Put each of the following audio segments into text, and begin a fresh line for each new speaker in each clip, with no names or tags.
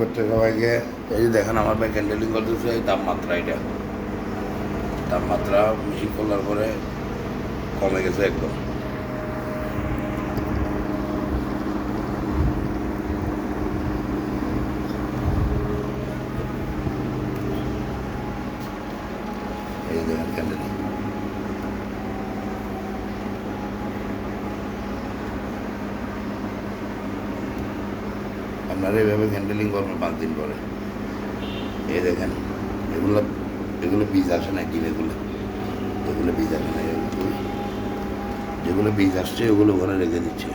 করতে সবাইকে এই যে দেখেন, আমার ভাই ক্যান্ডেলিং করতেছে, এই তাপমাত্রা এটা। তাপমাত্রা মেশিন করলার পরে কমে গেছে একদম। এই দেখেন ক্যান্ডেলিং আপনারা এভাবে হ্যান্ডেলিং করবেন পাঁচ দিন পরে এ দেখেন, এগুলো এগুলো বীজ আসে না ডিম এগুলো এগুলো বীজ আসে না। যেগুলো বীজ আসছে ওগুলো ওখানে রেখে দিচ্ছে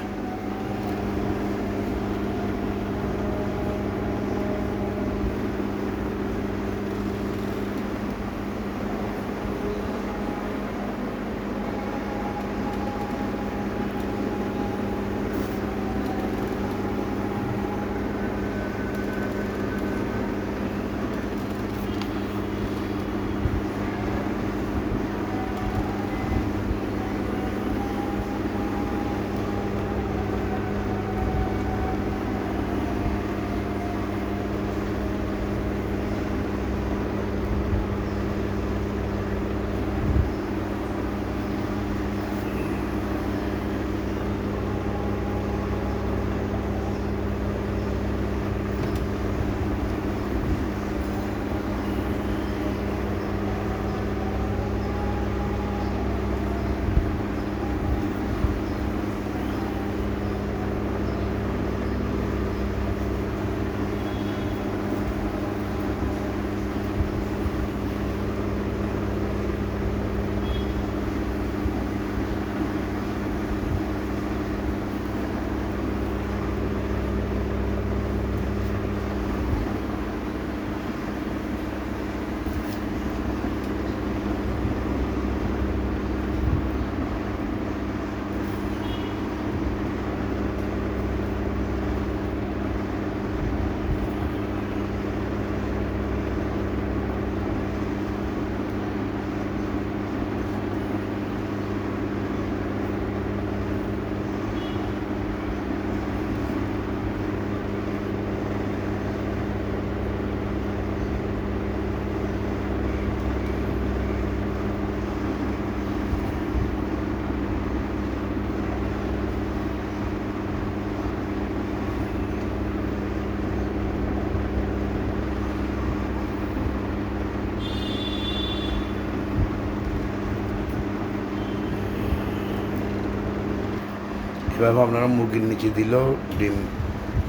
এভাবে আপনারা মুরগির নিচে দিলেও ডিম,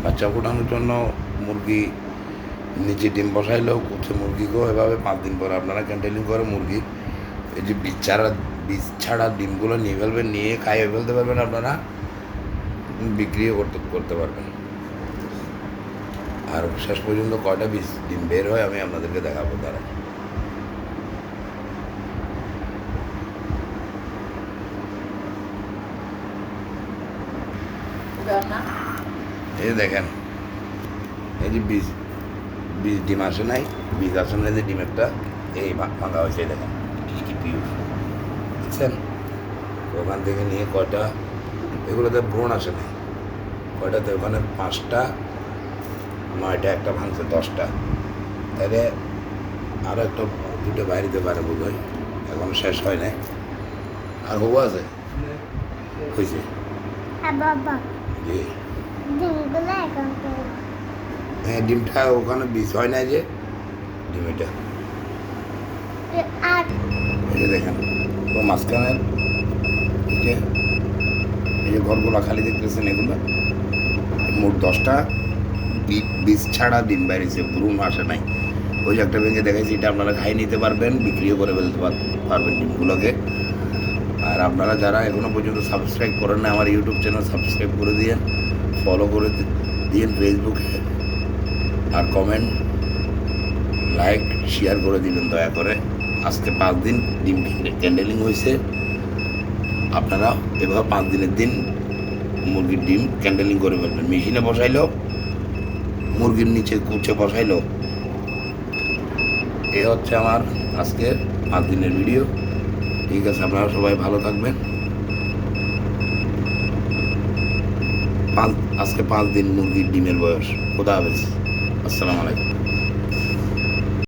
বাচ্চা ফোটানোর জন্য মুরগি নিচে ডিম বসাইলেও করছে মুরগিকেও এভাবে পাঁচ দিন পরে আপনারা ক্যান্টেলিং করে মুরগি, এই যে বীজ ছাড়া বীজ ছাড়া ডিমগুলো নিয়ে ফেলবেন, নিয়ে খাইয়ে ফেলতে পারবেন আপনারা, বিক্রিও করতে করতে পারবেন। আর শেষ পর্যন্ত কয়টা বীজ, ডিম বের হয় আমি আপনাদেরকে দেখাবো তারা এই যে দেখেন এই যে বীজ বীজ ডিম আসে নাই বীজ আসে নাই যে ডিমেরটা এই ভাঙা হয়েছে দেখেন কি পিউর বুঝছেন? ওখান থেকে নিয়ে কয়টা এগুলোতে ব্রণ আসে নাই। কয়টাতে? ওখানে পাঁচটা নয়টা একটা ভাঙছে দশটা। তাহলে আরও একটা দুটো বাইরে দিতে পারে বোধ হয় এখনও শেষ হয় নাই। আর হবু আছে? হয়েছে?
হ্যাঁ বাবা।
জি। হ্যাঁ ডিমটা ওখানে বীজ হয় না যে ডিম এটা।
এ আর
এই যে দেখেন ও মাঝখানের এই যে এই যে ঘরগুলো খালি দেখতেছেন এগুলো মোট দশটা বীজ ছাড়া ডিম বেরিয়েছে ভ্রূণ আসে নাই। ওই যে একটা ভেঙে দেখাইছি এটা আপনারা খাই নিতে পারবেন বিক্রিও করে ফেলতে পার- পারবেন ডিমগুলোকে। আর আপনারা যারা এখনও পর্যন্ত সাবস্ক্রাইব করেন না আমার ইউটিউব চ্যানেল সাবস্ক্রাইব করে দিয়ে ফলো করে দি- দিয়েন ফেসবুকে আর কমেন্ট লাইক শেয়ার করে দিবেন দয়া করে। আজকে পাঁচ দিন ডিম ক্যান্ডেলিং হয়েছে আপনারা এভাবে পাঁচ দিনের দিন মুরগির ডিম ক্যান্ডেলিং করে ফেলবেন। মেশিনে বসাইলো, মুরগির নিচে কুচে বসাইলো। এ হচ্ছে আমার আজকে পাঁচ দিনের ভিডিও ঠিক আছে, আপনারা সবাই ভালো থাকবেন। পাঁচ, আজকে পাঁচ দিন মুরগির ডিমের বয়স। খোদা হাফেজ। আসসালামু আলাইকুম।